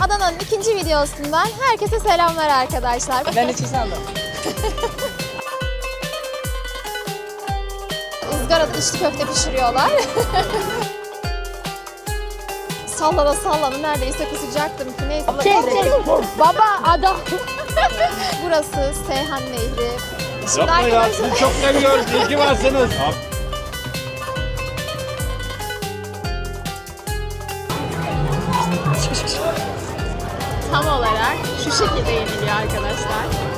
Adana'nın ikinci videosundan herkese selamlar arkadaşlar. Ben de çiğ sandım. Izgarada içli köfte pişiriyorlar. sallana sallana neredeyse kusacaktım ki neyse. Baba adam. Burası Seyhan Nehri. Şimdi Yapma ya arkadaşlar sizi çok seviyoruz. İyi ki varsınız. Şu şekilde yeniliyor arkadaşlar.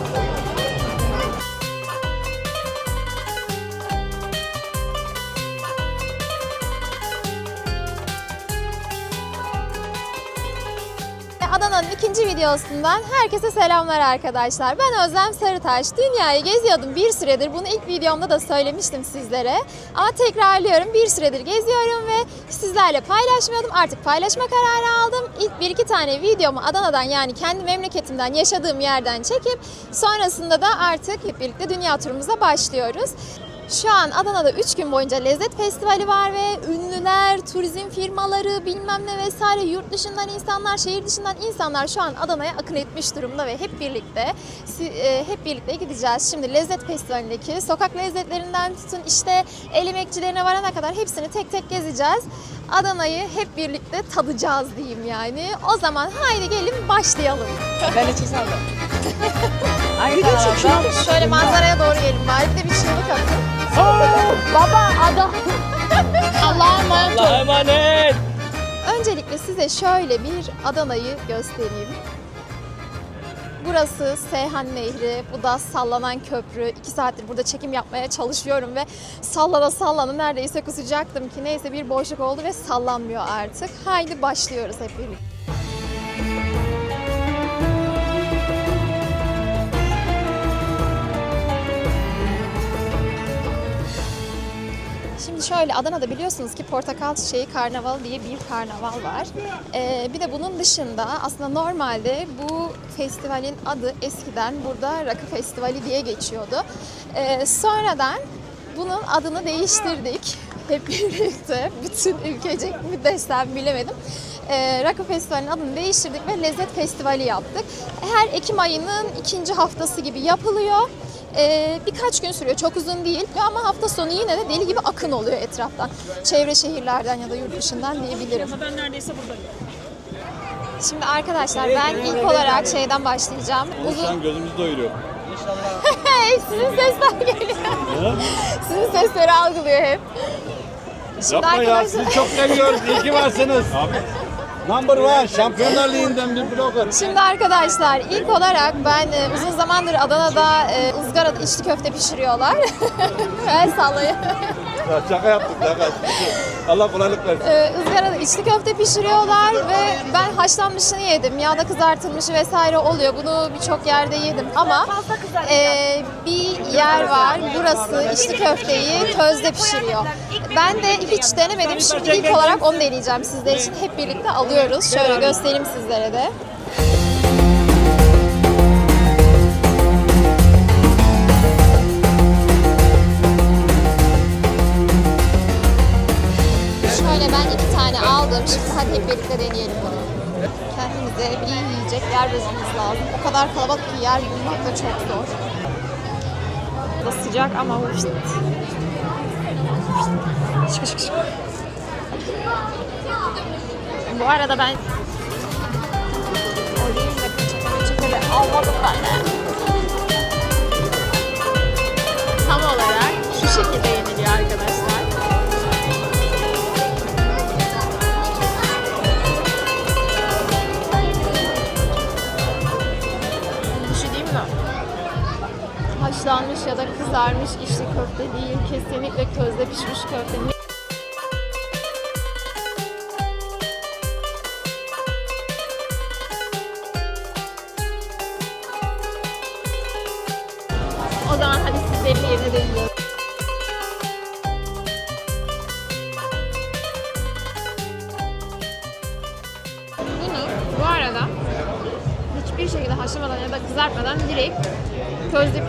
Adana'nın ikinci videosundan herkese selamlar arkadaşlar. Ben Özlem Sarıtaş. Dünyayı geziyordum bir süredir. Bunu ilk videomda da söylemiştim sizlere. Ama tekrarlıyorum. Bir süredir geziyorum ve sizlerle paylaşmıyordum. Artık paylaşma kararı aldım. İlk bir iki tane videomu Adana'dan yani kendi memleketimden yaşadığım yerden çekip sonrasında da artık hep birlikte dünya turumuza başlıyoruz. Şu an Adana'da 3 gün boyunca lezzet festivali var ve ünlüler, turizm firmaları, bilmem ne vesaire yurt dışından insanlar, şehir dışından insanlar şu an Adana'ya akın etmiş durumda ve hep birlikte e, hep birlikte gideceğiz. Şimdi lezzet festivalindeki sokak lezzetlerinden tutun işte el emekçilerine varana kadar hepsini tek tek gezeceğiz. Adana'yı hep birlikte tadacağız diyeyim yani. O zaman haydi gelin başlayalım. Ben de sandım. Hangi kanalda? Şöyle manzaraya doğru gelin bari bir de bir çığlık atın. Baba adam. Allah'a emanet ol. Allah'a emanet. Öncelikle size şöyle bir Adana'yı göstereyim. Burası Seyhan Nehri, bu da sallanan köprü. İki saattir burada çekim yapmaya çalışıyorum ve sallana sallana neredeyse kusacaktım ki neyse bir boşluk oldu ve sallanmıyor artık. Haydi başlıyoruz hep birlikte. Şimdi şöyle Adana'da biliyorsunuz ki Portakal Çiçeği Karnaval diye bir karnaval var. Ee, bir de bunun dışında aslında normalde bu festivalin adı eskiden burada Rakı Festivali diye geçiyordu. Ee, sonradan bunun adını değiştirdik. Hep birlikte bütün ülkecek mi desem bilemedim. Ee, Rakı Festivali'nin adını değiştirdik ve Lezzet Festivali yaptık. Her Ekim ayının ikinci haftası gibi yapılıyor. Ee, birkaç gün sürüyor. Çok uzun değil. Ama hafta sonu yine de deli gibi akın oluyor etraftan. Çevre şehirlerden ya da yurt dışından diyebilirim. Ben neredeyse buradayım. Şimdi arkadaşlar ben ilk olarak şeyden başlayacağım. Şu Uzun... an gözümüzü doyuruyor. Hey, sizin sesler geliyor. Sizin sesleri algılıyor hep. Şimdi Yapma ya arkadaşlar... sizi çok seviyoruz. İyi ki varsınız. Number one. Şampiyonlar Ligi'nden bir blogger. Şimdi arkadaşlar ilk olarak ben e, uzun zamandır Adana'da e, ızgarada içli köfte pişiriyorlar. El sallayın. Ya Şaka yaptık şaka. Allah kolaylık versin. Ee, ızgarada içli köfte pişiriyorlar ve ben haşlanmışını yedim. Yağda kızartılmışı vesaire oluyor. Bunu birçok yerde yedim ama e, bir yer var. Burası içli köfteyi közde pişiriyor. Ben de hiç denemedim. Şimdi ilk olarak onu deneyeceğim sizler için. Hep birlikte alıyoruz. Şöyle göstereyim sizlere de. Yer bulmak da çok zor. Da sıcak ama hoş. Şık şık şık. Bu arada ben almadım ben de. Tam olarak şu şekilde yeniliyor arkadaşlar. Ya da kızarmış içli köfte değil. Kesinlikle közde pişmiş köfte.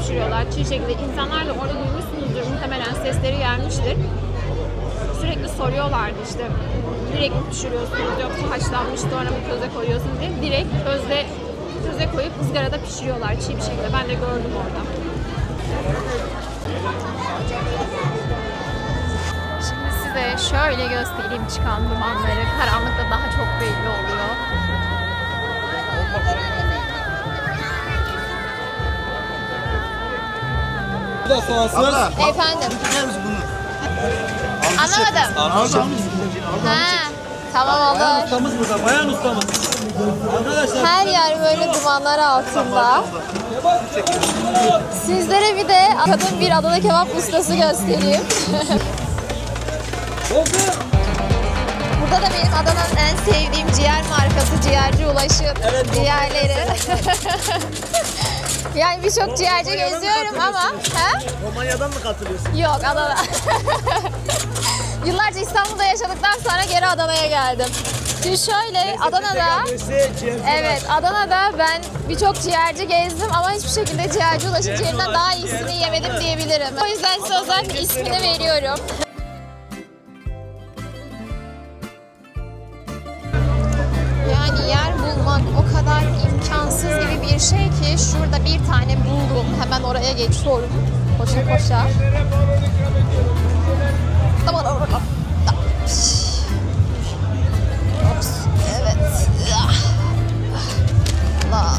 Pişiriyorlar. Çiğ şekilde. İnsanlar da orada duymuşsunuzdur muhtemelen sesleri gelmiştir. Sürekli soruyorlardı işte direkt mi pişiriyorsunuz yoksa haşlanmış sonra mı köze koyuyorsunuz diye direkt közde köze koyup ızgarada pişiriyorlar çiğ bir şekilde. Ben de gördüm orada. Şimdi size şöyle göstereyim çıkan dumanları. Karanlıkta daha çok belli oluyor. Bu da soğansız. Efendim. Anlamadım. Ha, tamam olur. Ustamız burada, bayan ustamız. Arkadaşlar Her yer böyle dumanlar altında. Sizlere bir de kadın bir Adana kebap ustası göstereyim. Burada da benim Adana'nın en sevdiğim ciğer markası Ciğerci Ulaş'ın ciğerleri. yani birçok ciğerci geziyorum ama ha? Romanya'dan mı katılıyorsun? Yok Adana. Yıllarca İstanbul'da yaşadıktan sonra geri Adana'ya geldim. Şimdi şöyle Adana'da Evet, Adana'da ben birçok ciğerci gezdim ama hiçbir şekilde ciğerci ulaşım ciğerinden daha iyisini yemedim diyebilirim. O yüzden size özellikle ismini veriyorum. Bir şey ki şurada bir tane buldum. Hemen oraya geçiyorum. Koşa koşa. Tamam, tamam. Ah. Allah.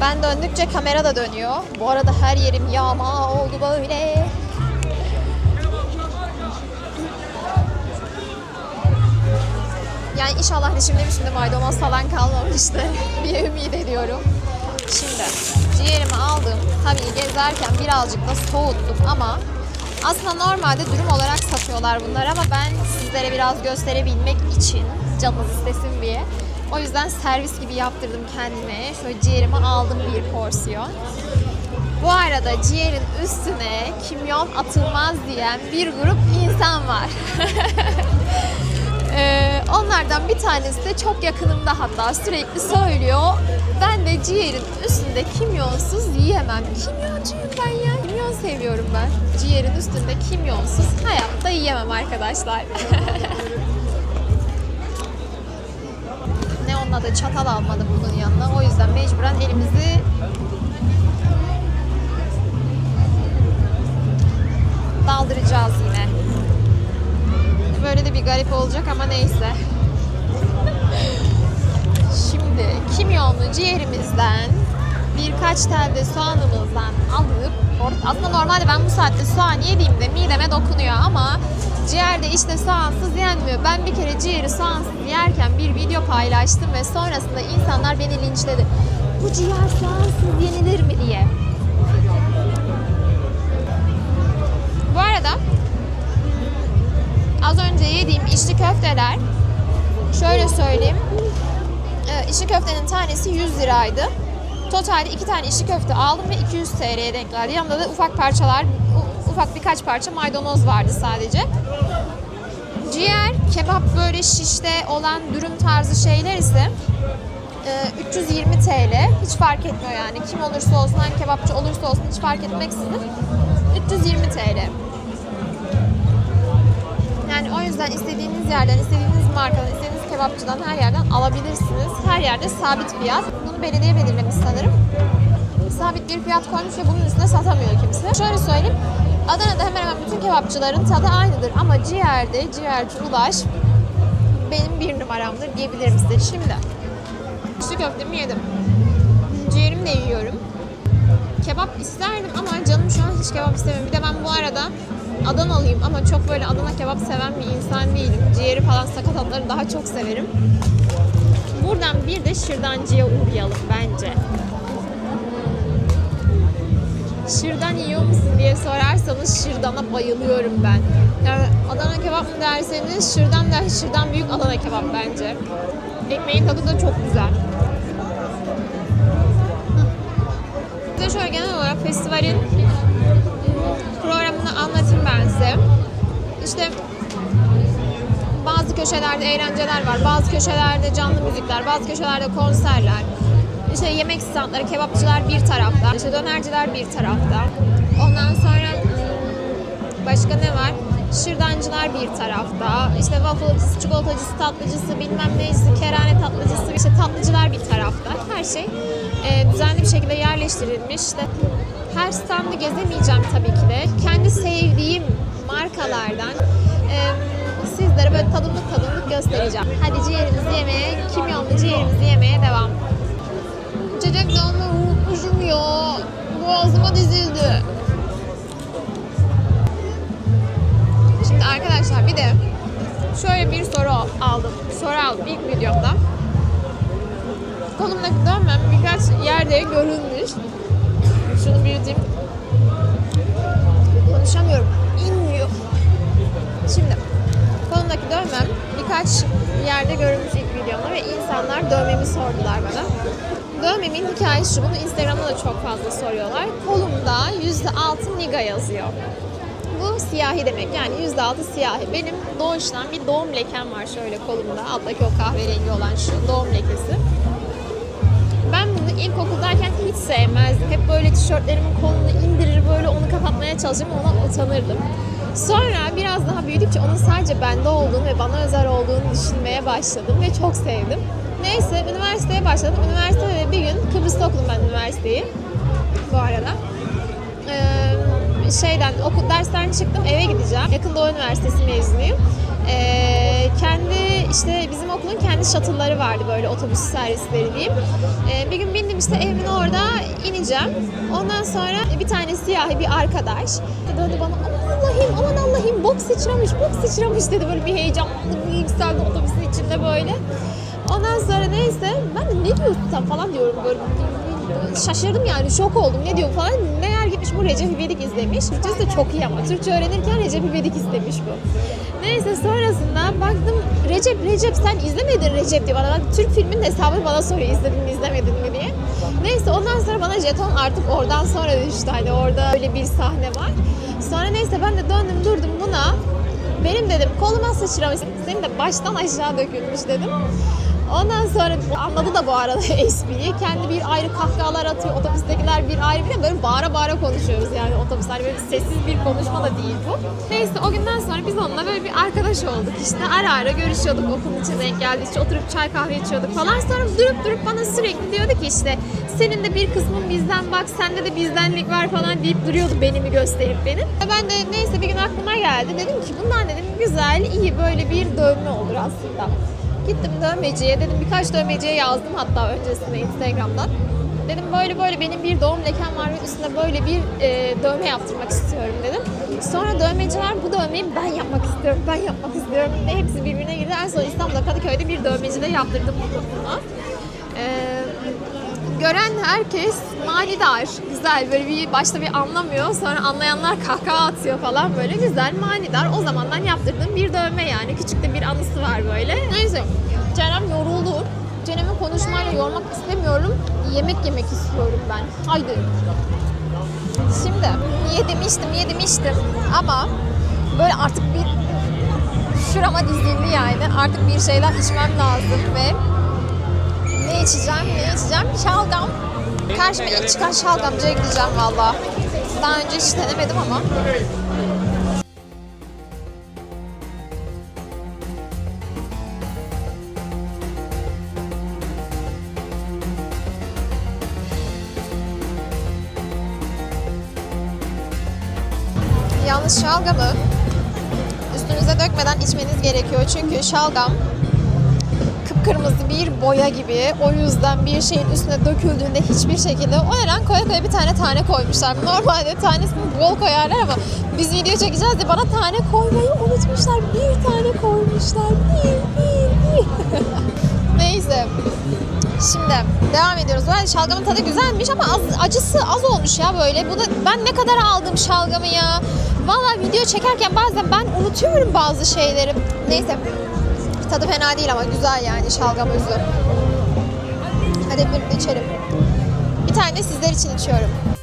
Ben döndükçe kamera da dönüyor. Bu arada her yerim yağma oldu böyle. Yani inşallah dişimde şimdi maydanoz falan kalmamıştır diye ümit ediyorum. Şimdi ciğerimi aldım. Tabii gezerken birazcık da soğuttum ama aslında normalde dürüm olarak satıyorlar bunlar ama ben sizlere biraz gösterebilmek için canınız istesin diye. O yüzden servis gibi yaptırdım kendime. Şöyle ciğerimi aldım bir porsiyon. Bu arada ciğerin üstüne kimyon atılmaz diyen bir grup insan var. Ee, onlardan bir tanesi de çok yakınımda hatta sürekli söylüyor. Ben de ciğerin üstünde kimyonsuz yiyemem. Kimyoncuyum ben ya. Kimyon seviyorum ben. Ciğerin üstünde kimyonsuz hayatta yiyemem arkadaşlar. ne onun adı çatal almadım bunun yanına. O yüzden mecburen elimizi daldıracağız yine. Böyle de bir garip olacak ama neyse. Şimdi kimyonlu ciğerimizden birkaç tel de soğanımızdan alıp aslında normalde ben bu saatte soğan yediğimde mideme dokunuyor ama ciğerde işte soğansız yenmiyor. Ben bir kere ciğeri soğansız yerken bir video paylaştım ve sonrasında insanlar beni linçledi. Bu ciğer soğansız yenilir mi diye. Bu arada az önce yediğim içli köfteler şöyle söyleyeyim. İçli köftenin tanesi 100 liraydı. Totalde iki tane içli köfte aldım ve 200 TL'ye denk geldi. Yanında da ufak parçalar, ufak birkaç parça maydanoz vardı sadece. Ciğer, kebap böyle şişte olan dürüm tarzı şeyler ise e, 320 TL. Hiç fark etmiyor yani. Kim olursa olsun, hangi kebapçı olursa olsun hiç fark etmeksizin 320 TL. O yüzden istediğiniz yerden, istediğiniz markadan, istediğiniz kebapçıdan her yerden alabilirsiniz. Her yerde sabit fiyat. Bunu belediye belirlemiş sanırım. Sabit bir fiyat koymuş ve bunun üstüne satamıyor kimse. Şöyle söyleyeyim. Adana'da hemen hemen bütün kebapçıların tadı aynıdır ama ciğerde, ciğerci ulaş benim bir numaramdır diyebilirim size. Şimdi içli köftemi yedim. Ciğerimi de yiyorum. Kebap isterdim ama canım şu an hiç kebap istemiyorum. Bir de ben bu arada Adanalıyım ama çok böyle kebap seven bir insan değilim. Ciğeri falan sakatatları daha çok severim. Buradan bir de şırdancıya uğrayalım bence. Şırdan yiyor musun diye sorarsanız şırdana bayılıyorum ben. Yani Adana kebap mı derseniz şırdan der, şırdan büyük Adana kebap bence. Ekmeğin tadı da çok güzel. Size şöyle genel olarak festivalin programını anlatayım ben size. İşte bazı köşelerde eğlenceler var, bazı köşelerde canlı müzikler, bazı köşelerde konserler. İşte yemek standları, kebapçılar bir tarafta, işte dönerciler bir tarafta. Ondan sonra hmm, başka ne var? Şırdancılar bir tarafta, işte wafflecısı, çikolatacısı, tatlıcısı, bilmem neyisi, kerane tatlıcısı, işte tatlıcılar bir tarafta. Her şey e, düzenli bir şekilde yerleştirilmiş. İşte her standı gezemeyeceğim tabii ki de. Kendi sevdiğim markalardan e, sizlere böyle tadımlık tadımlık göstereceğim. Hadi ciğerimizi yemeye, kimyonlu ciğerimizi yemeye devam. İçecek de almayı unutmuşum ya. Boğazıma dizildi. Şimdi arkadaşlar bir de şöyle bir soru aldım. Soru aldım ilk videomda. Kolumdaki dövmem birkaç yerde görülmüş. Şunu büyüteyim. Konuşamıyorum. Kolumdaki dövmem birkaç yerde görülmüş ilk videomda ve insanlar dövmemi sordular bana. Dövmemin hikayesi şu, bunu Instagram'da da çok fazla soruyorlar. Kolumda %6 niga yazıyor. Bu siyahi demek yani %6 siyahi. Benim doğuştan bir doğum lekem var şöyle kolumda. Alttaki o kahverengi olan şu doğum lekesi. Ben bunu ilkokuldayken hiç sevmezdim. Hep böyle tişörtlerimin kolunu indirir böyle onu kapatmaya çalışırım ona utanırdım. Sonra biraz daha büyüdükçe onun sadece bende olduğunu ve bana özel olduğunu düşünmeye başladım ve çok sevdim. Neyse üniversiteye başladım. Üniversitede de bir gün Kıbrıs'ta okudum ben üniversiteyi bu arada. Ee, şeyden okul dersten çıktım eve gideceğim. Yakın Doğu Üniversitesi mezunuyum. Ee, kendi işte bizim okulun kendi shuttle'ları vardı böyle otobüs servisleri diyeyim. Ee, bir gün bindim işte evimin orada ineceğim. Ondan sonra bir tane siyahi bir arkadaş döndü bana Allah'ım aman Allah'ım bok sıçramış bok sıçramış dedi böyle bir heyecanlandım bir yükseldi otobüsün içinde böyle. Ondan sonra neyse ben de ne diyorsun sen falan diyorum böyle şaşırdım yani şok oldum ne diyor falan. Meğer gitmiş bu Recep İvedik izlemiş. Türkçesi de çok iyi ama Türkçe öğrenirken Recep İvedik izlemiş bu. Neyse sonrasında baktım Recep Recep sen izlemedin Recep diye bana. Türk filminin hesabını bana soruyor izledin mi izlemedin mi diye. Neyse ondan sonra bana jeton artık oradan sonra düştü. Hani orada öyle bir sahne var. Sonra neyse ben de döndüm durdum buna. Benim dedim koluma sıçramış. Senin de baştan aşağı dökülmüş dedim. Ondan sonra anladı da bu arada espriyi. Kendi bir ayrı kahkahalar atıyor. Otobüstekiler bir ayrı bir de böyle bağıra bağıra konuşuyoruz yani otobüs. Hani böyle sessiz bir konuşma da değil bu. Neyse o günden sonra biz onunla böyle bir arkadaş olduk işte. Ara ara görüşüyorduk okulun içine denk geldi. İşte oturup çay kahve içiyorduk falan. Sonra durup durup bana sürekli diyordu ki işte senin de bir kısmın bizden bak sende de bizdenlik var falan deyip duruyordu benimi gösterip benim. Ben de neyse bir gün aklıma geldi. Dedim ki bundan dedim güzel iyi böyle bir dövme olur aslında. Gittim dövmeciye dedim birkaç dövmeciye yazdım hatta öncesinde Instagram'dan. Dedim böyle böyle benim bir doğum lekem var ve üstüne böyle bir e, dövme yaptırmak istiyorum dedim. Sonra dövmeciler bu dövmeyi ben yapmak istiyorum, ben yapmak istiyorum diye hepsi birbirine girdi. En son İstanbul'da Kadıköy'de bir dövmecide yaptırdım bunu. E, gören herkes manidar, güzel böyle bir başta bir anlamıyor sonra anlayanlar kahkaha atıyor falan böyle güzel manidar. O zamandan yaptırdığım bir dövme yani küçük de bir anısı var böyle. Neyse Cerem yoruldu. Cerem'i konuşmayla yormak istemiyorum. Yemek yemek istiyorum ben. Haydi. Şimdi yedim içtim yedim içtim ama böyle artık bir şurama dizildi yani. Artık bir şeyler içmem lazım ve ne içeceğim, ne içeceğim? Şalgam. Karşıma ilk çıkan şalgamcıya gideceğim valla. Daha önce hiç denemedim ama. Yalnız şalgamı üstünüze dökmeden içmeniz gerekiyor. Çünkü şalgam kıpkırmızı bir boya gibi. O yüzden bir şeyin üstüne döküldüğünde hiçbir şekilde o neden koya koya bir tane tane koymuşlar. Normalde tanesini bol koyarlar ama biz video çekeceğiz diye bana tane koymayı unutmuşlar. Bir tane koymuşlar. Bir, bir, bir. Neyse. Şimdi devam ediyoruz. Arada şalgamın tadı güzelmiş ama az, acısı az olmuş ya böyle. Bu da ben ne kadar aldım şalgamı ya. Valla video çekerken bazen ben unutuyorum bazı şeyleri. Neyse. Tadı fena değil ama güzel yani şalgam özü. Hadi birlikte içelim. Bir tane sizler için içiyorum.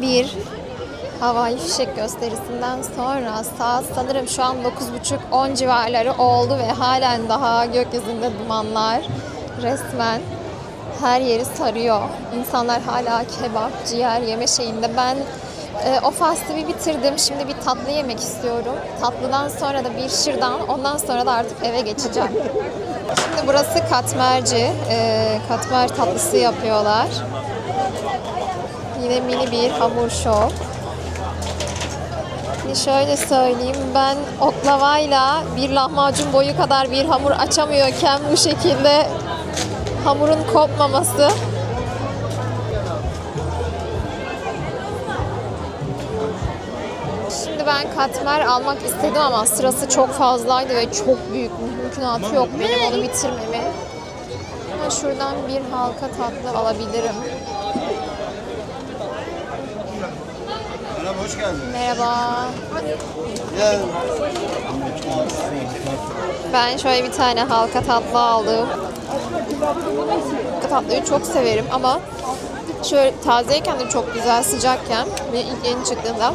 Bir havai fişek gösterisinden sonra saat sanırım şu an 9.30-10 civarları oldu ve halen daha gökyüzünde dumanlar resmen her yeri sarıyor. İnsanlar hala kebap, ciğer yeme şeyinde. Ben e, o faslı bitirdim. Şimdi bir tatlı yemek istiyorum. Tatlıdan sonra da bir şırdan. Ondan sonra da artık eve geçeceğim. Şimdi burası katmerci. E, katmer tatlısı yapıyorlar. Yine mini bir hamur şov. Şimdi şöyle söyleyeyim ben oklavayla bir lahmacun boyu kadar bir hamur açamıyorken bu şekilde hamurun kopmaması Şimdi ben katmer almak istedim ama sırası çok fazlaydı ve çok büyük mümkünatı yok benim onu bitirmemin. Ama şuradan bir halka tatlı alabilirim. Hoş geldin. Merhaba. Gel. Ben şöyle bir tane halka tatlı aldım. Halka tatlıyı çok severim ama şöyle tazeyken de çok güzel sıcakken ve ilk yeni çıktığında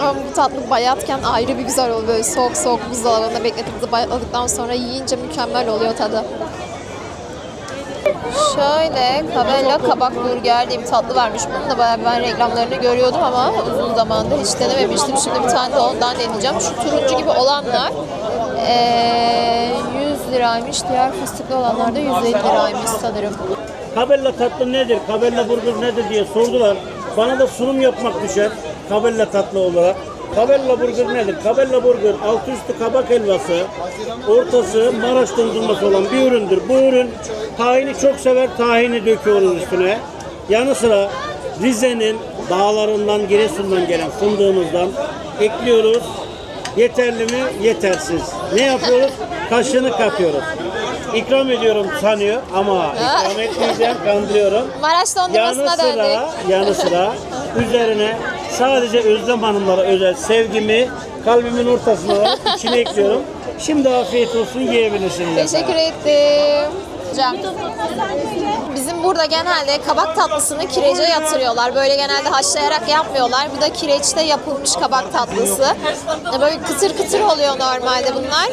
ama bu tatlı bayatken ayrı bir güzel oluyor. Böyle soğuk soğuk buzdolabında bekletip bayatladıktan sonra yiyince mükemmel oluyor tadı. Şöyle Cabella kabak burger diye bir tatlı vermiş. Bunun da bayağı ben reklamlarını görüyordum ama uzun zamandır hiç denememiştim. Şimdi bir tane de ondan deneyeceğim. Şu turuncu gibi olanlar eee 100 liraymış. Diğer fıstıklı olanlar da 150 liraymış sanırım. Kabella tatlı nedir, kabella burger nedir diye sordular. Bana da sunum yapmak düşer kabella tatlı olarak. Kabella burger nedir? Kabella burger altı üstü kabak helvası, ortası Maraş dondurması olan bir üründür. Bu ürün tahini çok sever, tahini döküyoruz üstüne. Yanı sıra Rize'nin dağlarından, Giresun'dan gelen fındığımızdan ekliyoruz. Yeterli mi? Yetersiz. Ne yapıyoruz? Kaşığını katıyoruz. İkram ediyorum sanıyor ama ikram etmeyeceğim, kandırıyorum. Maraş Yanı dondurmasına döndük. sıra, yanı sıra üzerine sadece Özlem Hanımlara özel sevgimi kalbimin ortasına içine ekliyorum. Şimdi afiyet olsun yiyebilirsiniz. Teşekkür ettim. Bizim burada genelde kabak tatlısını kirece yatırıyorlar. Böyle genelde haşlayarak yapmıyorlar. Bu da kireçte yapılmış kabak tatlısı. Böyle kıtır kıtır oluyor normalde bunlar.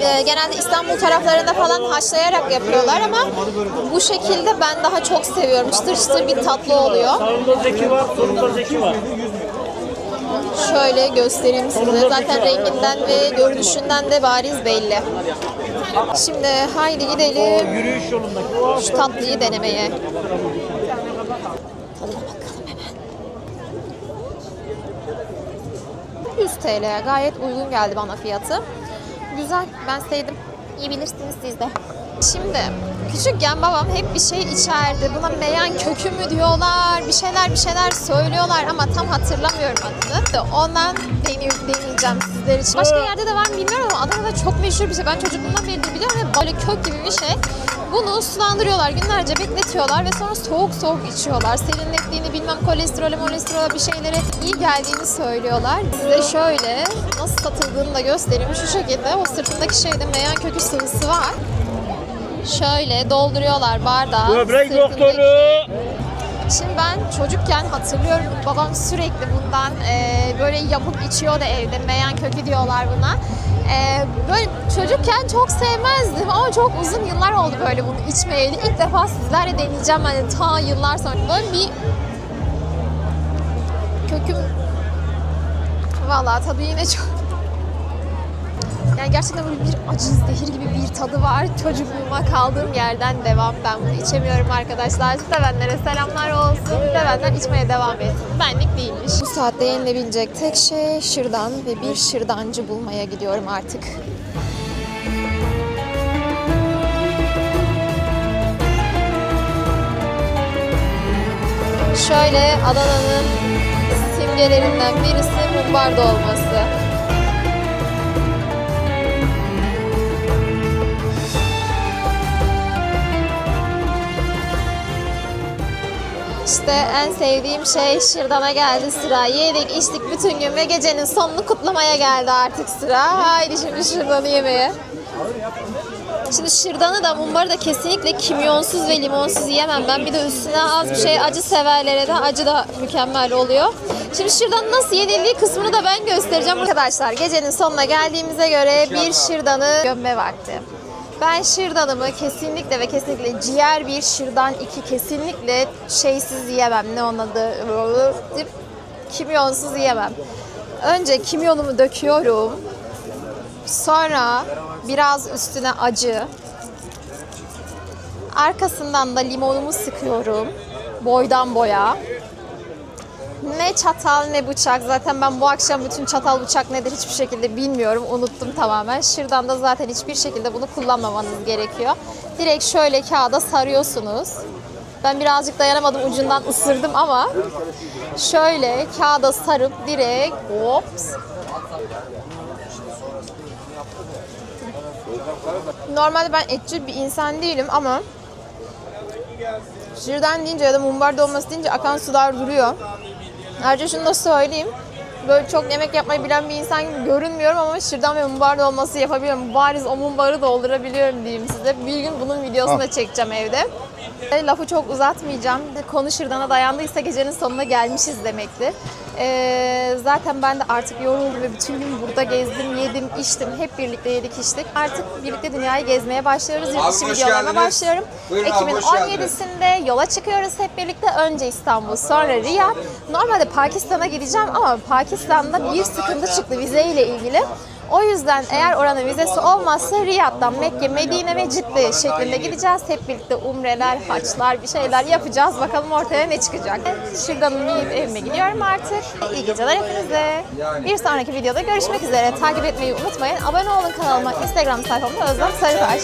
Ee, genelde İstanbul taraflarında falan haşlayarak yapıyorlar ama bu şekilde ben daha çok seviyorum. Çıtır çıtır bir tatlı oluyor. Sağında Zeki var, solunda Zeki var. Şöyle göstereyim size. Zaten renginden ve görünüşünden de bariz belli. Şimdi haydi gidelim. Şu tatlıyı denemeye. Tadına bakalım hemen. 100 TL'ye gayet uygun geldi bana fiyatı. Güzel, ben sevdim. İyi bilirsiniz siz de. Şimdi küçükken babam hep bir şey içerdi. Buna meyan kökü mü diyorlar, bir şeyler bir şeyler söylüyorlar ama tam hatırlamıyorum adını. Ondan deney- deneyeceğim sizler için. Başka yerde de var mı bilmiyorum ama Adana'da çok meşhur bir şey. Ben çocukluğumdan beri de biliyorum böyle kök gibi bir şey. Bunu sulandırıyorlar, günlerce bekletiyorlar ve sonra soğuk soğuk içiyorlar. Serinlettiğini bilmem kolesterole molesterole bir şeylere iyi geldiğini söylüyorlar. Size şöyle nasıl satıldığını da göstereyim. Şu şekilde o sırtındaki şeyde meyan kökü sıvısı var. Şöyle dolduruyorlar bardağı. Böbrek Sırtındaki- doktoru. Şimdi ben çocukken hatırlıyorum babam sürekli bundan e, böyle yapıp içiyordu evde. Meyan kökü diyorlar buna. E, böyle çocukken çok sevmezdim ama çok uzun yıllar oldu böyle bunu içmeyeli. İlk defa sizlerle deneyeceğim hani ta yıllar sonra. Böyle bir köküm Vallahi tadı yine çok yani gerçekten böyle bir acı zehir gibi bir tadı var. Çocukluğuma kaldığım yerden devam. Ben bunu içemiyorum arkadaşlar. Sevenlere selamlar olsun. Sevenler içmeye devam etsin. Benlik değilmiş. Bu saatte yenilebilecek tek şey şırdan ve bir şırdancı bulmaya gidiyorum artık. Şöyle Adana'nın simgelerinden birisi mumbar dolması. İşte en sevdiğim şey şırdana geldi sıra. Yedik, içtik bütün gün ve gecenin sonunu kutlamaya geldi artık sıra. Haydi şimdi şırdanı yemeye. Şimdi şırdanı da mumbarı da kesinlikle kimyonsuz ve limonsuz yiyemem. Ben bir de üstüne az bir şey acı severlere de acı da mükemmel oluyor. Şimdi şırdanın nasıl yenildiği kısmını da ben göstereceğim. Arkadaşlar gecenin sonuna geldiğimize göre bir şırdanı gömme vakti. Ben şırdanımı kesinlikle ve kesinlikle ciğer bir şırdan iki kesinlikle şeysiz yiyemem. Ne onun adı? Kimyonsuz yiyemem. Önce kimyonumu döküyorum. Sonra biraz üstüne acı. Arkasından da limonumu sıkıyorum. Boydan boya. Ne çatal ne bıçak. Zaten ben bu akşam bütün çatal bıçak nedir hiçbir şekilde bilmiyorum. Unuttum tamamen. Şırdan da zaten hiçbir şekilde bunu kullanmamanız gerekiyor. Direkt şöyle kağıda sarıyorsunuz. Ben birazcık dayanamadım ucundan ısırdım ama şöyle kağıda sarıp direkt hops Normalde ben etçil bir insan değilim ama şırdan deyince ya da mumbar dolması deyince akan sular duruyor. Ayrıca şunu da söyleyeyim. Böyle çok yemek yapmayı bilen bir insan gibi görünmüyorum ama şırdan ve mumbar dolması yapabiliyorum. Bariz o mumbarı doldurabiliyorum diyeyim size. Bir gün bunun videosunu da çekeceğim evde. E, Lafı çok uzatmayacağım. Konu şırdana dayandıysa gecenin sonuna gelmişiz demektir. Ee, zaten ben de artık yoruldum ve bütün gün burada gezdim, yedim, içtim. Hep birlikte yedik, içtik. Artık birlikte dünyayı gezmeye başlıyoruz. Yurt dışı videolarına başlıyorum. Buyurun Ekim'in hoş geldiniz. 17'sinde yola çıkıyoruz hep birlikte. Önce İstanbul, sonra Riyad. Normalde Pakistan'a gideceğim ama Pakistan'da bir sıkıntı çıktı vizeyle ilgili. O yüzden eğer oranın vizesi olmazsa Riyad'dan Mekke, Medine ve Cidde şeklinde gideceğiz. Hep birlikte umreler, haçlar, bir şeyler yapacağız. Bakalım ortaya ne çıkacak. Şuradan yiyip evime gidiyorum artık. İyi geceler hepinize. Bir sonraki videoda görüşmek üzere. Takip etmeyi unutmayın. Abone olun kanalıma. Instagram sayfamda Özlem Sarıtaş.